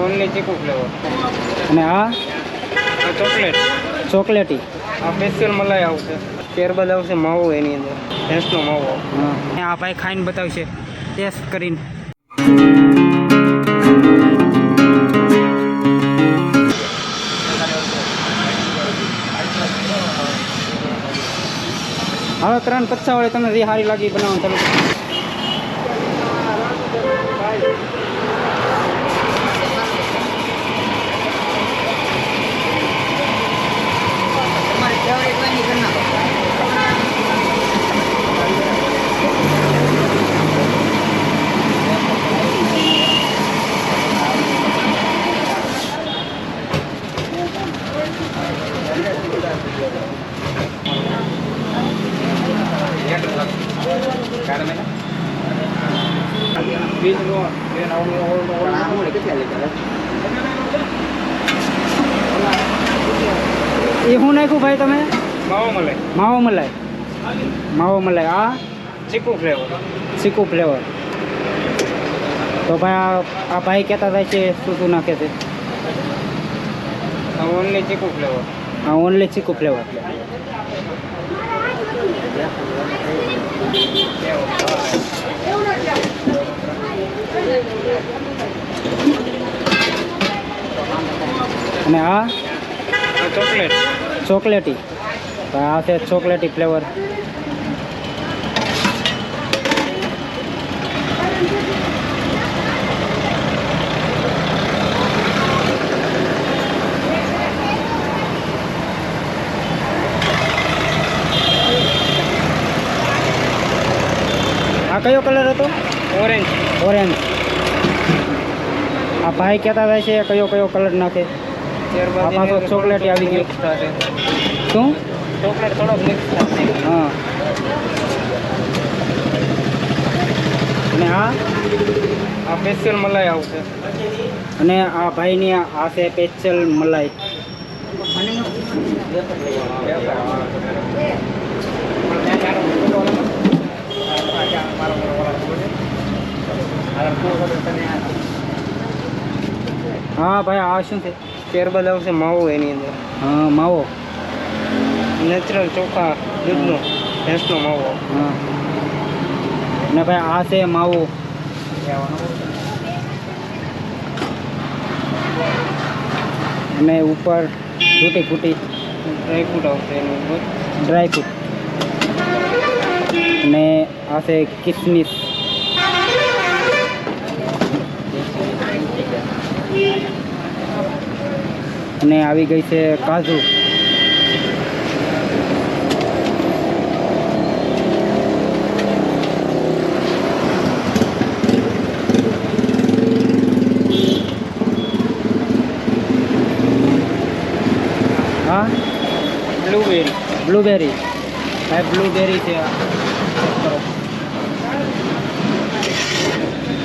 Only ચીકુ flavour. અને આ? ચોકલેટ. ચોકલેટી. આ સ્પેશિયલ મલાઈ આવશે ત્યારબાદ આવશે માવો એની અંદર. ભેંસનો માવો. આ ભાઈ ખાઈને બતાવશે. ટેસ્ટ કરીને. હવે ત્રણ પચાસ વાળી તમને જે સારી લાગી બનાવવાનું ચાલુ કરો. એ શું નાખ્યું ભાઈ તમે? માવો મલાઈ. માવો મલાઈ. માવો મલાઈ. આ? ચીકુ ફ્લેવર. ચીકુ ફ્લેવર. તો ભાઈ આ આ ભાઈ કહેતા થાય છે શું શું નાખે છે? ઓનલી ચીકુ ફ્લેવર. હા ઓનલી ચીકુ ફ્લેવર. અને આ? ચોકલેટ. ચોકલેટી. આ છે ચોકલેટી ફ્લેવર. આ કયો કલર હતો? ઓરેન્જ. ઓરેન્જ. આ ભાઈ કહેતા થાય છે કયો કયો કલર નાખે. આમાં તો ચોકલેટી આવી ગયો. શું? ચોકલેટ થોડોક મિક્સ થશે. હા. અને આ? આ સ્પેશિયલ મલાઈ આવશે. અને આ ભાઈની આ છે પેચલ મલાઈ. હા ભાઈ આ શું છે? ત્યારબાદ આવશે માવો એની અંદર. હા માવો. નેચરલ ચોખા દૂધનો ભેંસનો માવો. હા. ને ભાઈ આ છે માવો. અને ઉપર તૂટી ફૂટી. ડ્રાયફ્રૂટ આવશે એની ઉપર ડ્રાય ફ્રૂટ અને આ છે કિસમિસ. અને આવી ગઈ છે કાજુ. હા? બ્લુબેરી બ્લુબેરી ભાઈ બ્લુબેરી છે.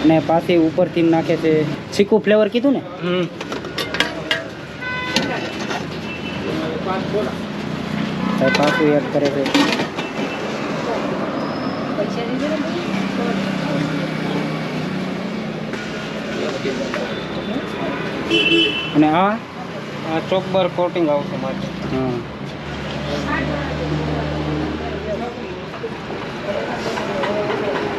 ને પાછી ઉપરથી નાખે છે. ચીકુ ફ્લેવર કીધું ને? હમ. ભાઈ પાછું એડ કરે છે. અને આ? આ ચોકબર કોટિંગ આવશે મારે. હા.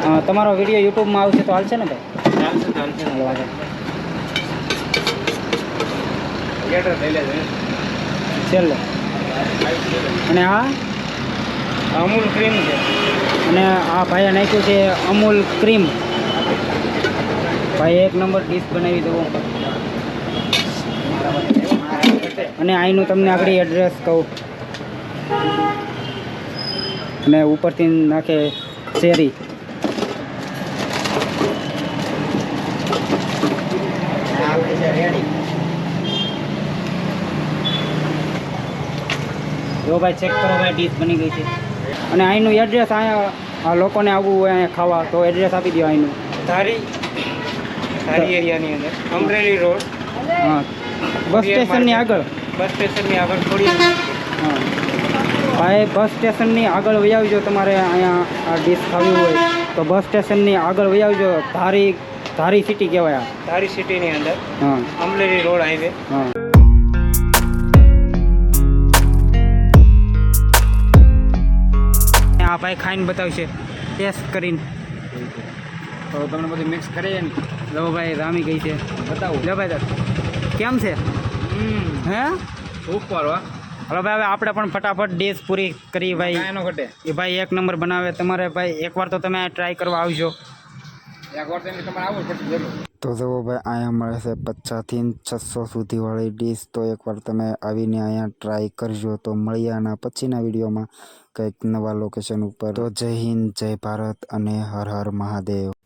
હા, તમારો વીડિયો યુટ્યુબમાં આવશે તો હાલશે ને ભાઈ? ચાલશે ચાલશે હાલો આગળ. લેટર લઈ લેજો છેલ્લે. અને આ? અમૂલ ક્રીમ છે. અને આ ભાઈએ નાખ્યું છે અમૂલ ક્રીમ. ભાઈ એક નંબર ડીશ બનાવી દઉં અને અહીંનું તમને આગળ એડ્રેસ કહું. અને ઉપરથી નાખે ચેરી જો ભાઈ ચેક કરો ભાઈ ડીશ બની ગઈ છે. અને અહીંનું એડ્રેસ અહીંયા આ લોકોને આવવું હોય અહીંયા ખાવા તો એડ્રેસ આપી દો અહીંનું. ધારી ધારી એરિયાની અંદર. અમરેલી રોડ. હા. બસ સ્ટેશનની આગળ. બસ સ્ટેશનની આગળ થોડી. હા. ભાઈ બસ સ્ટેશનની આગળ વહી આવજો તમારે અહીંયા આ ડીશ ખાવી હોય. તો બસ સ્ટેશનની આગળ વહી આવજો. ધારી ધારી સિટી કહેવાય આ. ધારી સિટીની અંદર. હા. Amreli road highway. હા. આ ભાઈ ખાઈને બતાવશે. ટેસ્ટ કરીને. તો તમને બધું મિક્સ કરીએ ને. લો ભાઈ રામી ગઈ છે. બતાવું. લો ભાઈ કેમ છે? હે? ઉપર હલો ભાઈ હવે આપણે પણ ફટાફટ ડીશ પૂરી કરી ભાઈ. એનો ઘટે. એ ભાઈ એક નંબર બનાવે. તમારે ભાઈ એકવાર તો તમે ટ્રાય કરવા આવજો. એકવાર તમે તમારે આવવું પડશે જરૂર. તો જુઓ ભાઈ, અહીંયા મળે છે પચાસથી છસો સુધીવાળી ડીશ. તો એકવાર તમે આવીને અહીંયા ટ્રાય કરજો. તો મળીએ આના પછીના વિડીયોમાં કંઈક નવા લોકેશન ઉપર. તો જય હિન્દ, જય ભારત અને હર હર મહાદેવ.